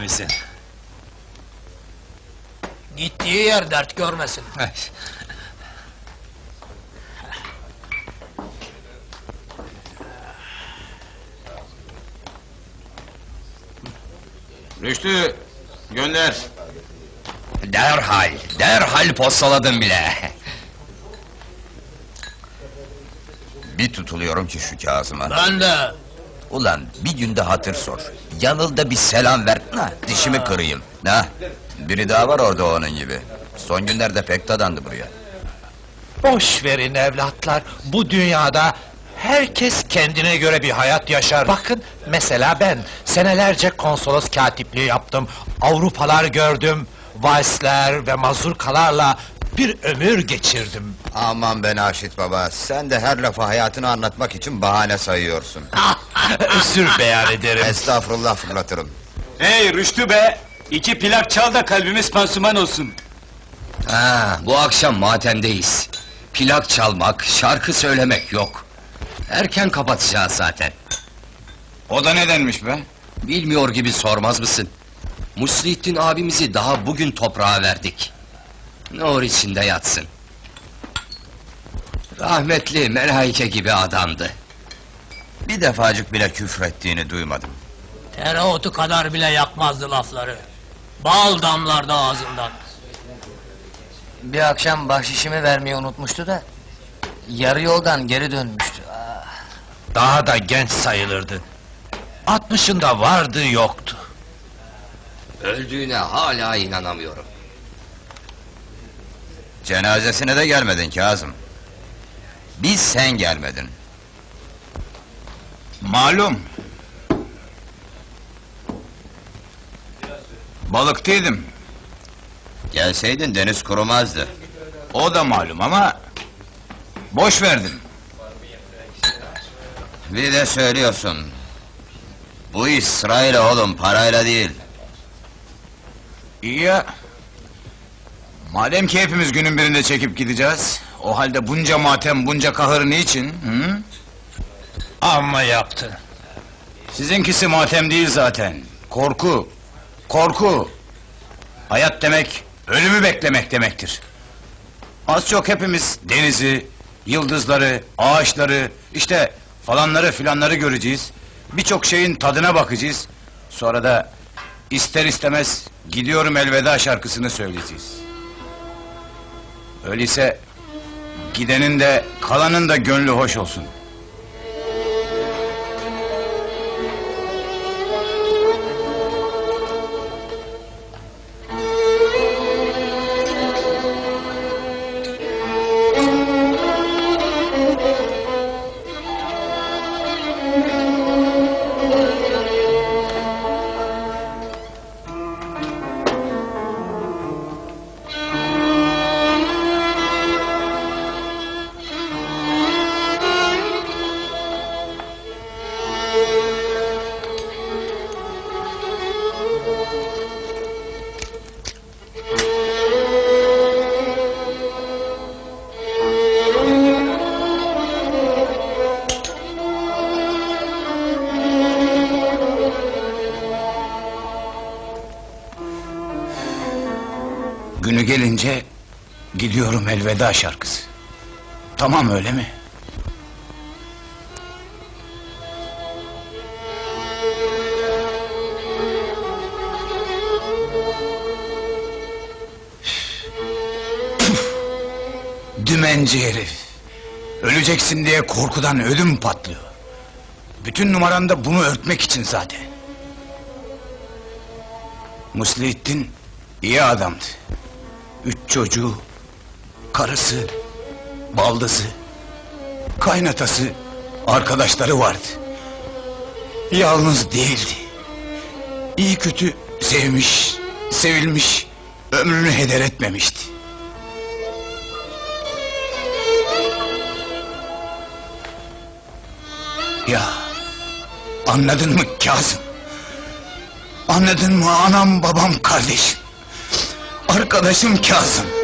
misin? Gittiği yer dert görmesin. Rüştü, gönder. Derhal, derhal postaladım bile. Bir tutuluyorum ki şu Kazım'a. Ben de. Ulan bir günde hatır sor. Yanılda bir selam ver. Ha, dişimi kırayım. Ha, biri daha var orada onun gibi. Son günlerde pek dadandı buraya. Boş verin evlatlar, bu dünyada herkes kendine göre bir hayat yaşar. Bakın, mesela ben senelerce konsolos katipliği yaptım, Avrupalar gördüm, valsler ve mazurkalarla bir ömür geçirdim. Aman be Naşit baba, sen de her lafı hayatını anlatmak için bahane sayıyorsun. Özür beyan ederim. Estağfurullah fırlatırım. Hey Rüştü be! İki plak çal da kalbimiz pansuman olsun. Ha, bu akşam matemdeyiz. Plak çalmak, şarkı söylemek yok. Erken kapatacağız zaten. O da nedenmiş be? Bilmiyor gibi sormaz mısın? Muslihittin abimizi daha bugün toprağa verdik. Nur içinde yatsın. Rahmetli melaike gibi adamdı. Bir defacık bile küfrettiğini duymadım. Tereotu kadar bile yakmazdı lafları. Bal damlardı ağzından. Bir akşam bahşişimi vermeyi unutmuştu da... ...yarı yoldan geri dönmüştü. Ah, Daha da genç sayılırdı. Altmışında vardı yoktu. Öldüğüne hala inanamıyorum. Cenazesine de gelmedin Kazım. Biz sen gelmedin. Malum. Balıktaydım. Gelseydin deniz kurumazdı. O da malum ama... ...boş verdim. Bir de söylüyorsun. Bu iş sırayla oğlum, parayla değil. İyi ya. Madem ki hepimiz günün birinde çekip gideceğiz... ...o halde bunca matem, bunca kahır niçin? Hı? Amma yaptı. Sizinkisi matem değil zaten. Korku. Korku. Hayat demek, ölümü beklemek demektir. Az çok hepimiz denizi, yıldızları, ağaçları, işte falanları filanları göreceğiz. Birçok şeyin tadına bakacağız. Sonra da ister istemez gidiyorum elveda şarkısını söyleyeceğiz. Öyleyse gidenin de kalanın da gönlü hoş olsun. Günü gelince gidiyorum elveda şarkısı. Tamam öyle mi? Dümenci herif! Öleceksin diye korkudan ödüm patlıyor. Bütün numaran da bunu örtmek için zaten. Muslihittin iyi adamdı. Üç çocuğu, karısı, baldızı, kaynatası, arkadaşları vardı. Yalnız değildi. İyi kötü sevmiş, sevilmiş, ömrünü heder etmemişti. Ya, anladın mı Kazım? Anladın mı anam babam kardeşim? Arkadaşım Kazım!